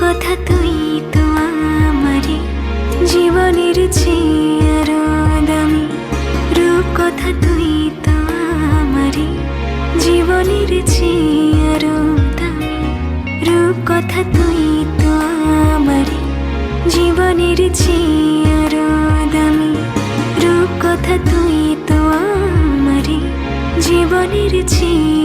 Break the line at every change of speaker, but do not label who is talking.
কথা তুই তো আমারে জীবনের চেয়ে আরও রূপ কথা তুই তো আমারে জীবনের চেয়ে আরও দামি। রূপ কথা তুই তো আমারে জীবনের চেয়ে দামি। রূপ কথা তুই তো আমারে জীবনের চেয়ে